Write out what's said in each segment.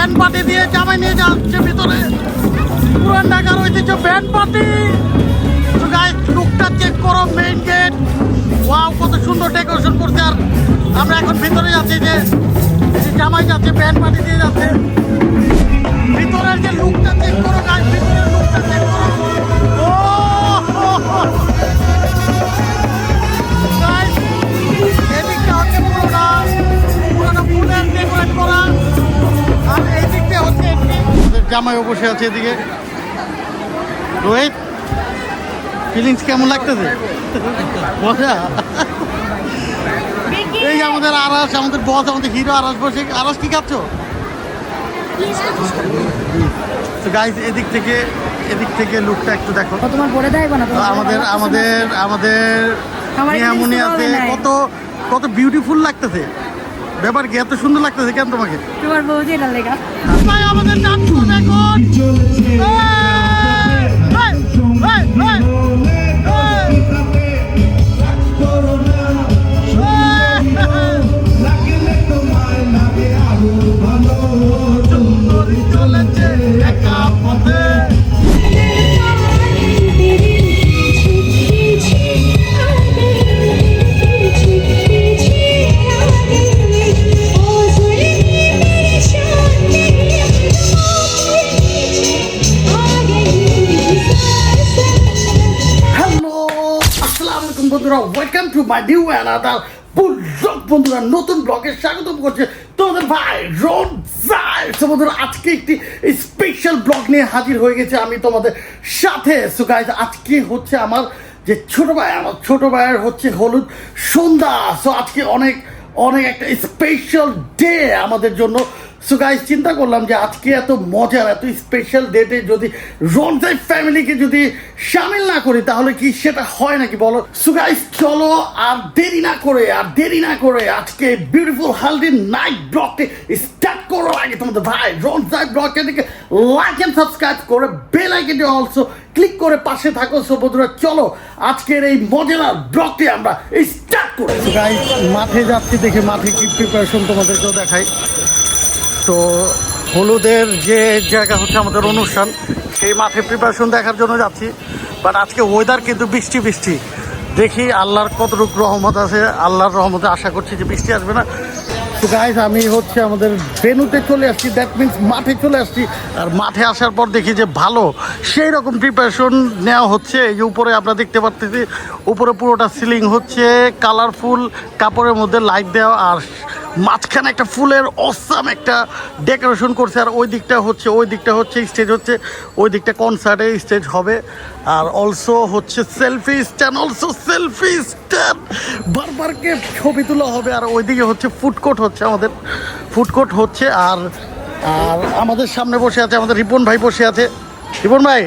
Band party দিয়ে জামাই নিয়ে যাচ্ছে ভিতরে। পুরান ঢাকার ঐতিহ্য ব্যান্ড পার্টি লুকটা চেক করো মেইন গেট ওয়াও কত সুন্দর ডেকোরেশন করছে। আর আমরা এখন ভিতরে যাচ্ছি যে জামাই যাচ্ছে ব্যান্ড পার্টি দিয়ে যাচ্ছে। জামাইও বসে আছে এদিকে। রোহিত ফিলিংস কেমন লাগতেছে? মজা। এই আমাদের আরাস আমাদের বস আমাদের হিরো আরাস বসে। আরাস কি খাচ্ছ? তো গাইজ এদিক থেকে এদিক থেকে লুকটা একটু দেখো। তোমার বলে দেয় না আমাদের আমাদের আমাদের আছে। কত কত বিউটিফুল লাগতেছে। ব্যাপার কি এত সুন্দর লাগতেছে কেন তোমাকে? তোমার বউ এটা লেগা আমাদের বন্ধুরা welcome to my new another blog বন্ধুরা, নতুন ব্লগে স্বাগতম করছে তোমাদের ভাই রোড বন্ধুরা, আজকে একটি স্পেশাল ব্লগ নিয়ে হাজির হয়ে গেছে আমি তোমাদের সাথে। সো গাইজ আজকে হচ্ছে আমার যে ছোট ভাই, আমার ছোট ভাইয়ের হচ্ছে হলুদ সন্ধ্যা। সো আজকে অনেক অনেক একটা স্পেশাল ডে আমাদের জন্য। সো গাইজ চিন্তা করলাম যে আজকে এত মজার, এত স্পেশাল ডেটে যদি রনসাই ফ্যামিলিকে যদি সামিল না করি, তাহলে কি সেটা হয় নাকি বলো? সো গাইজ চলো আর দেরি না করে, আর দেরি না করে আজকে বিউটিফুল হালদি নাইট ব্লগটি স্টার্ট করার আগে তোমাদের ভাই রনসাই ব্লগকে দিকে লাইক এন্ড সাবস্ক্রাইব করে বেল আইকনটি অলসো ক্লিক করে পাশে থাকো। সো বন্ধুরা, চলো আজকের এই মজাদার ব্লগটি আমরা স্টার্ট করি। গাইজ মাঠে যাচ্ছি দেখে মাঠে কি প্রিপারেশন তোমাদেরকেও দেখাই। তো হলুদের যে জায়গা হচ্ছে আমাদের অনুষ্ঠান, সেই মাঠে প্রিপারেশন দেখার জন্য যাচ্ছি। বাট আজকে ওয়েদার কিন্তু বৃষ্টি বৃষ্টি। দেখি আল্লাহর কতটুকু রহমত আছে, আল্লাহর রহমতে আশা করছি যে বৃষ্টি আসবে না। তো গাইজ আমি হচ্ছে আমাদের ভেনুতে চলে আসছি দ্যাট মিন্স মাঠে চলে আসছি। আর মাঠে আসার পর দেখি যে ভালো, সেই রকম প্রিপারেশন নেওয়া হচ্ছে। এই যে উপরে আমরা দেখতে পাচ্ছি উপরে পুরোটা সিলিং হচ্ছে কালারফুল কাপড়ের মধ্যে লাইট দেওয়া, আর মাঝখানে একটা ফুলের অসাম একটা ডেকোরেশন করছে আর ওই দিকটা হচ্ছে ওই দিকটা হচ্ছে স্টেজ হচ্ছে ওই দিকটা কনসার্টে স্টেজ হবে। আর অলসো হচ্ছে selfie stand also selfie stand বারবারকে ছবি তোলা হবে আর ওইদিকে হচ্ছে ফুড কোর্ট হচ্ছে আমাদের ফুড কোর্ট হচ্ছে আর আর আমাদের সামনে বসে আছে আমাদের রিপন ভাই বসে আছে। রিপন ভাই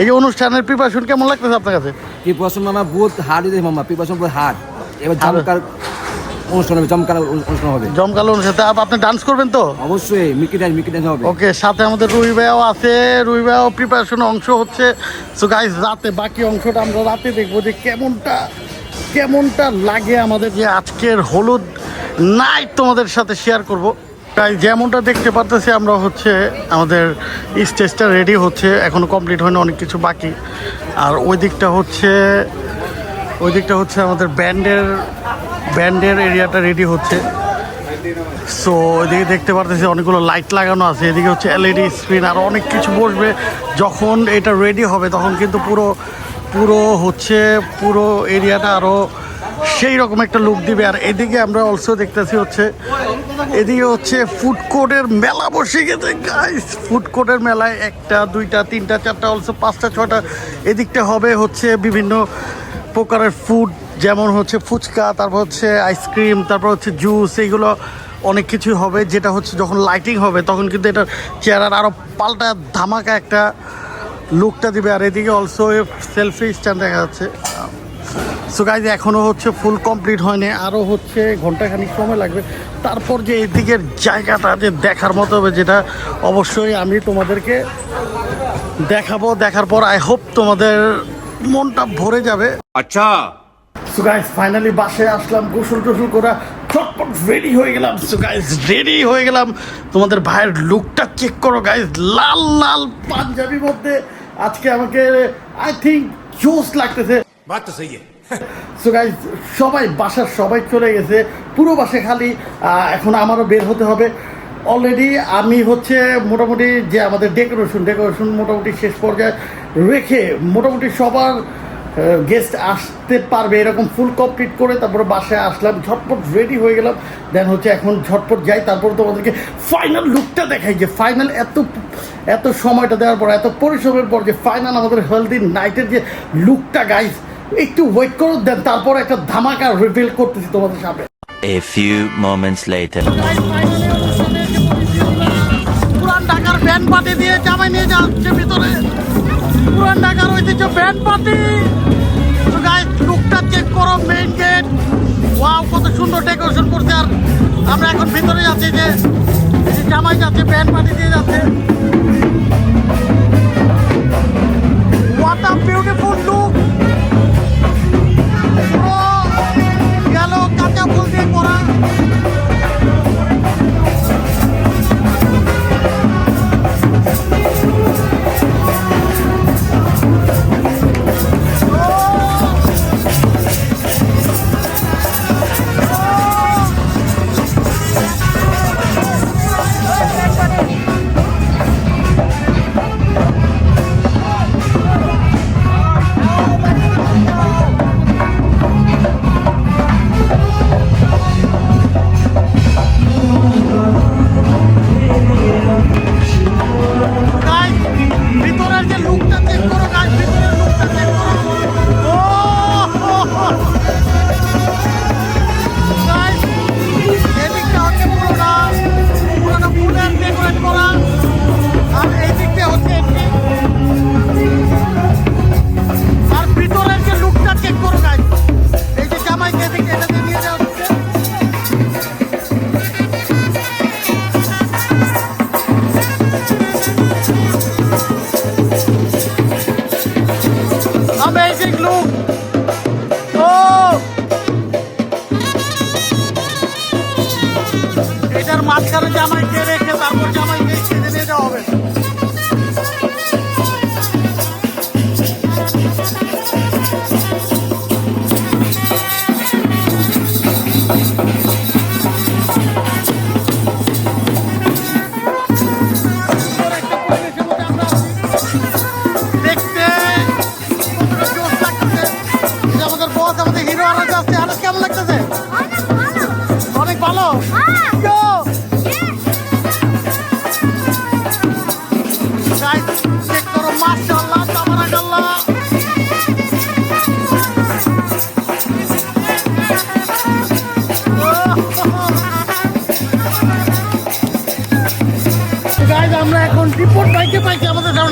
এই যে অনুষ্ঠানের প্রিপারেশন কেমন লাগতেছে আপনার কাছে? প্রিপারেশন মামা বহুত হার্ড মামা প্রিপারেশন বহুত হার্ড এবার অনুষ্ঠান হবে জমকার অনুষ্ঠান হবে। জমকালো অনুষ্ঠান। আপনি ডান্স করবেন তো? অবশ্যই মিকি ড্যান্স মিকি ড্যান্স হবে। ওকে সাথে আমাদের রুই ভাইও আছে। রুই ভাইও প্রিপারেশন অংশ হচ্ছে। সো গাইজ রাতে বাকি অংশটা আমরা রাতে দেখব যে কেমনটা কেমনটা লাগে আমাদের যে আজকের হলুদ নাইট তোমাদের সাথে শেয়ার করব। তাই যেমনটা দেখতে পারতেছি আমরা হচ্ছে আমাদের স্টেজটা রেডি হচ্ছে। এখনও কমপ্লিট হয়নি অনেক কিছু বাকি। আর ওই দিকটা হচ্ছে ওই দিকটা হচ্ছে আমাদের ব্যান্ডের ব্যান্ডের এরিয়াটা রেডি হচ্ছে। সো এদিকে দেখতে পারতেছি অনেকগুলো লাইট লাগানো আছে। এদিকে হচ্ছে এলইডি স্ক্রিন আর অনেক কিছু বসবে। যখন এটা রেডি হবে, তখন কিন্তু পুরো পুরো হচ্ছে, পুরো এরিয়াটা আরও সেই রকম একটা লুক দিবে। আর এদিকে আমরা অলসো দেখতেছি হচ্ছে, এদিকে হচ্ছে ফুড কোর্টের মেলা বসে গেছে গাইস ফুড কোর্টের মেলায় একটা, দুইটা, তিনটা, চারটা অলসো পাঁচটা ছটা এদিকটা হবে হচ্ছে বিভিন্ন প্রকারের ফুড যেমন হচ্ছে ফুচকা, তারপর হচ্ছে আইসক্রিম তারপর হচ্ছে জুস এইগুলো অনেক কিছু হবে। যেটা হচ্ছে যখন লাইটিং হবে, তখন কিন্তু এটা চেহারার আরও পাল্টা ধামাকা একটা লুকটা দিবে। আর এদিকে অলসো সেলফি স্ট্যান্ড দেখা যাচ্ছে। সো গাইজ এখনও হচ্ছে ফুল কমপ্লিট হয়নি। আরও হচ্ছে ঘন্টাখানিক সময় লাগবে। তারপর যে এদিকের জায়গাটা যে দেখার মতো হবে, যেটা অবশ্যই আমি তোমাদেরকে দেখাবো। দেখার পর আই হোপ তোমাদের মনটা ভরে যাবে। আচ্ছা। সো গাইস ফাইনালি বাসে আসলাম গোসল টোসল করা ফটফট রেডি হয়ে গেলাম। সো গাইস রেডি হয়ে গেলাম। তোমাদের ভাইয়ের লুকটা চেক করো গাইস লাল লাল পাঞ্জাবি মধ্যে। আজকে আমাকে আই থিঙ্ক জোস লাগতেছে। বাট তো সেই সো গাইস সবাই বাসার সবাই চলে গেছে। পুরো বাসে খালি এখন আমারও বের হতে হবে। অলরেডি আমি হচ্ছে মোটামুটি যে আমাদের ডেকোরেশন ডেকোরেশন মোটামুটি শেষ পর্যায়ে রেখে মোটামুটি সবার গেস্ট আসতে পারবে এরকম ফুল কমপ্লিট করে তারপরে বাসায় আসলাম ঝটপট রেডি হয়ে গেলাম দেন হচ্ছে এখন ঝটপট যাই তারপর তোমাদেরকে ফাইনাল লুকটা দেখাই যে ফাইনাল এত এত সময়টা দেওয়ার পর এত পরিশ্রমের পর যে ফাইনাল আমাদের হেলদি নাইটের যে লুকটা গাইজ একটু ওয়েট করো দেন তারপর একটা ধামাকা রিভিল করতেছি তোমাদের সামনে A few moments later. Band party দিয়ে জামাই নিয়ে যাচ্ছে ভিতরে। পুরান ঢাকার ঐতিহ্য ব্যান্ড পার্টি। লুকটা চেক করো মেইন গেট ওয়াও কত সুন্দর ডেকোরেশন করছে। আর আমরা এখন ভিতরে যাচ্ছি যে যে জামাই যাচ্ছে, ব্যান্ড পার্টি দিয়ে যাচ্ছে।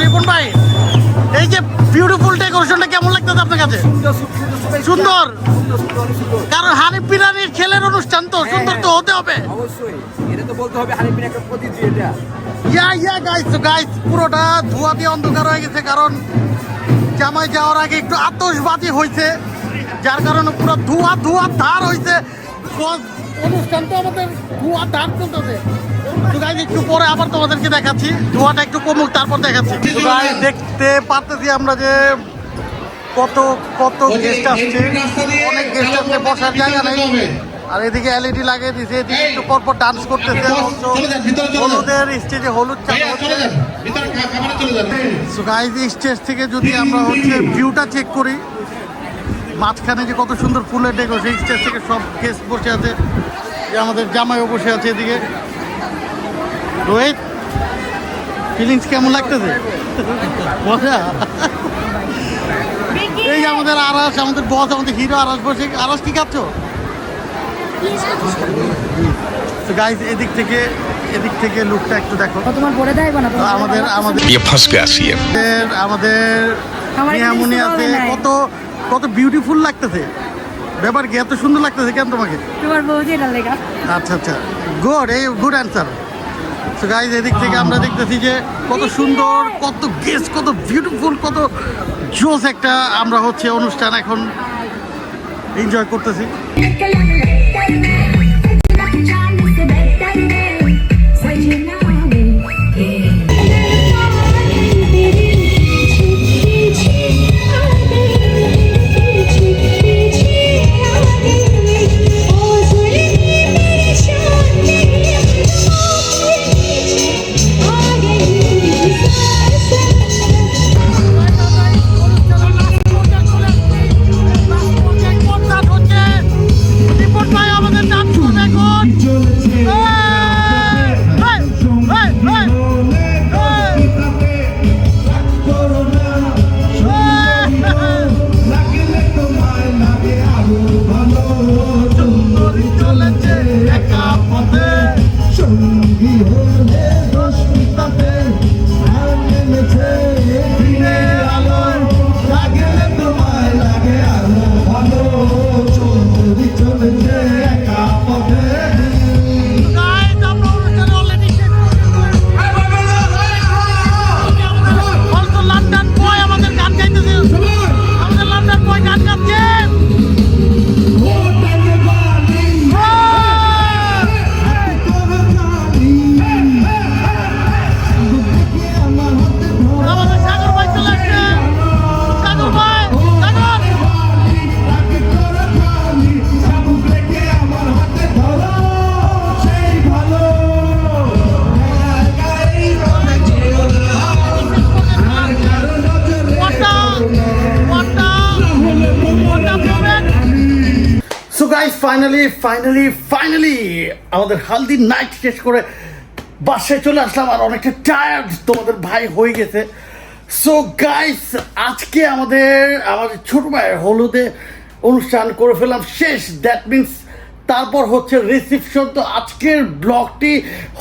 রিপোর্ট ভাই এই যে বিউটিফুল ডেকোরেশনটা কেমন লাগতেছে আপনার কাছে? সুন্দর কারণ হানিফ বিরানির খেলের অনুষ্ঠান তো সুন্দর তো হতে হবে। অবশ্যই। এটা তো বলতে হবে হানিফিন একটা প্রতিটি এটা। ইয়া ইয়া গাইস গাইস পুরোটা ধোঁয়া দিয়ে অন্ধকার হয়ে গেছে কারণ জামাই যাওয়ার আগে একটু আতশবাজি হয়েছে যার কারণে পুরো ধোঁয়া ধোঁয়া ধার হয়েছে। বস- অনুষ্ঠান তো আমাদের ধোঁয়া ধার চলতেছে একটু পরে আবার তোমাদেরকে দেখাচ্ছি। ধোঁয়াটা একটু কমুক তারপর দেখাচ্ছি। দেখতে পারতেছি আমরা যে কত কত গেস্ট আসছে। অনেক গেস্ট আসছে বসার জায়গা নেই। আর এদিকে এলইডি লাগিয়ে দিয়েছে এদিকে একটু পরপর ডান্স করতেছে হলুদের স্টেজে হলুদ গাইজ স্টেজ থেকে যদি আমরা হচ্ছে ভিউটা চেক করি মাঝখানে যে কত সুন্দর ফুলের ডেকো সেই স্টেজ থেকে সব গেস্ট বসে আছে যে আমাদের জামাইও বসে আছে এদিকে। রোহিত ফিলিংস কেমন লাগতেছে? মজা? এই আমাদের আরাস আমাদের বস আমাদের হিরো আরাস বসে। আরাস কি খাচ্ছ? তো গাইজ এদিক থেকে এদিক থেকে লুকটা একটু দেখো। তোমার বলে দেবো না আমাদের আমাদের আমাদের নিয়ামুনি কত কত বিউটিফুল লাগতেছে। ব্যাপার কি এত সুন্দর লাগতেছে কেন তোমাকে? তোমার বউ লেখা। আচ্ছা আচ্ছা। গুড এই গুড অ্যান্সার তো গাইজ এদিক থেকে আমরা দেখতেছি যে কত সুন্দর কত গেস কত বিউটিফুল কত জোস একটা আমরা হচ্ছে অনুষ্ঠান এখন এনজয় করতেছি। ফাইনালি ফাইনালি ফাইনালি আমাদের হালদি নাইট শেষ করে বাসায় চলে আসলাম আর অনেকটা টায়ার্ড তোমাদের ভাই হয়ে গেছে। সো গাইস আজকে আমাদের আমাদের ছোট ভাইয়ের হলুদে অনুষ্ঠান করে ফেললাম শেষ। দ্যাট মিন্স তারপর হচ্ছে রিসিপশন তো আজকের ব্লগটি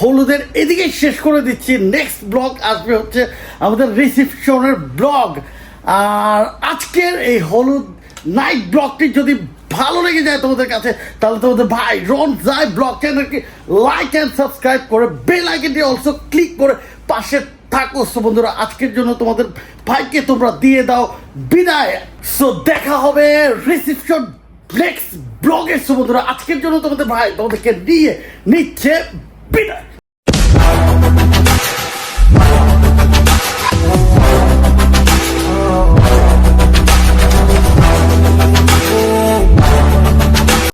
হলুদের এদিকেই শেষ করে দিচ্ছি। নেক্সট ব্লগ আসবে হচ্ছে আমাদের রিসিপশনের ব্লগ আর আজকের এই হলুদ নাইট ব্লগটি যদি ভালো লেগে যায় তোমাদের কাছে, তাহলে তোমাদের ভাই রন যাই ব্লগ চ্যানেলকে লাইক অ্যান্ড সাবস্ক্রাইব করে বেল আইকনটি অলসো ক্লিক করে পাশে থাকো। সো বন্ধুরা, আজকের জন্য তোমাদের ভাইকে তোমরা দিয়ে দাও বিদায়। সো দেখা হবে রিসিপশন নেক্সট ব্লগের সো বন্ধুরা, আজকের জন্য তোমাদের ভাই তোমাদেরকে দিয়ে নিচ্ছে বিদায়।